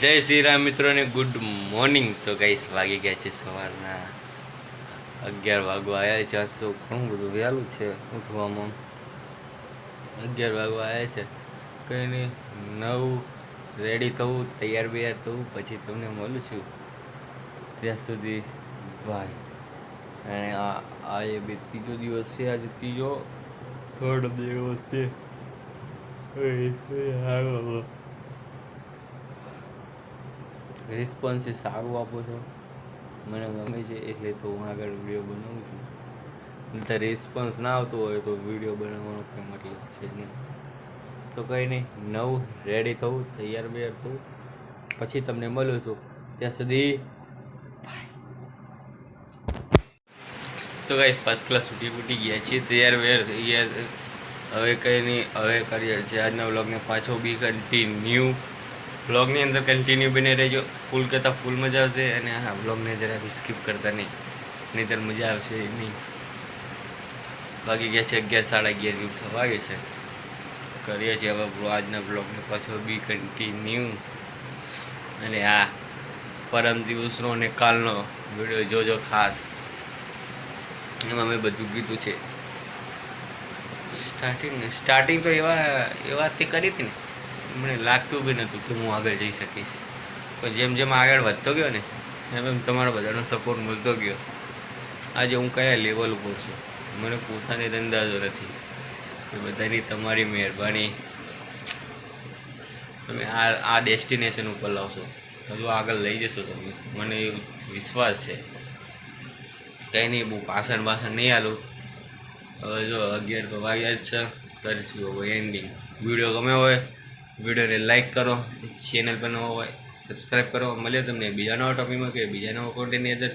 જય શ્રી રામ મિત્રોને good morning તો ગાઈસ વાગી ગયા છે સવારના અગિયાર વાગવા આવ્યા છે. આજ તો ઘણું બધું વહેલું છે ઉઠવામાં. અગિયાર વાગવા આવ્યા છે. કંઈ નહીં, નવું રેડી થવું, તૈયાર બૈયાર થવું, પછી તમને મળું છું. ત્યાં સુધી ભાઈ અને આ આ એ બી ત્રીજો દિવસ છે, આજે ત્રીજો. થર્ડ દિવસ છે. રિસ્પોન્સ એ સારું આપો છો? મને ગમે છે, એટલે તો હું આગળ વીડિયો બનાવું છું. નહીંતર રિસ્પોન્સ ના આવતો હોય તો વીડિયો બનાવવાનો કંઈ મતલબ છે નહીં. તો કંઈ નહીં, નવું રેડી થવું, તૈયાર બૈયાર થવું. પછી તમને મળ્યું છું. ત્યાં સુધી તો ગાઈસ ફર્સ્ટ ક્લાસ ઉઠી ઉઠી ગયા છીએ, તૈયાર વૈયાર થઈ ગયા હવે કંઈ નહીં, હવે કરીએ છીએ આજના વ્લોગને પાછો બી કન્ટિન્યુ વ્લોગની અંદર કન્ટિન્યુ બને રહેજો. ફૂલ કરતાં ફૂલ મજા આવશે અને હા વ્લોગને જરા બી સ્કીપ કરતા નહીં. નહીંતર મજા આવશે નહીં. વાગી ગયા છે અગિયાર સાડા અગિયાર જેવું થવા આવ્યું છે. કરીએ છીએ હવે આજના બ્લોગને પાછો બી કન્ટિન્યુ અને હા, પરમ દિવસનો અને કાલનો વીડિયો જોજો ખાસ. એમાં મેં બધું કીધું છે. સ્ટાર્ટિંગ સ્ટાર્ટિંગ તો એવા એવા તે કરી હતી ને. મને લાગતું બી નહોતું કે હું આગળ જઈ શકીશ. પણ જેમ જેમ આગળ વધતો ગયો ને, એમ એમ તમારો બધાનો સપોર્ટ મળતો ગયો. આજે હું કયા લેવલ ઉપર છું? મને પોતાને અંદાજો નથી. એ બધાની તમારી મહેરબાની. તમે આ આ ડેસ્ટિનેશન ઉપર લાવશો, હજુ આગળ લઈ જશો તમે. મને વિશ્વાસ છે. કંઈ નહીં, બહુ પાસણ બાસણ નહીં આલું હવે જો અગિયાર તો વાગ્યા જ છે. કરીશું હવે એન્ડિંગ વીડિયો ગમે હોય વિડીયોને લાઇક કરો ચેનલ પર નવો હોય સબસ્ક્રાઈબ કરો. મળીએ તમને બીજા નવા ટોપિકમાં કે બીજા નવા કોન્ટેન્ટની અંદર.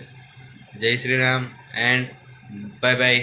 જય Shri Ram and bye bye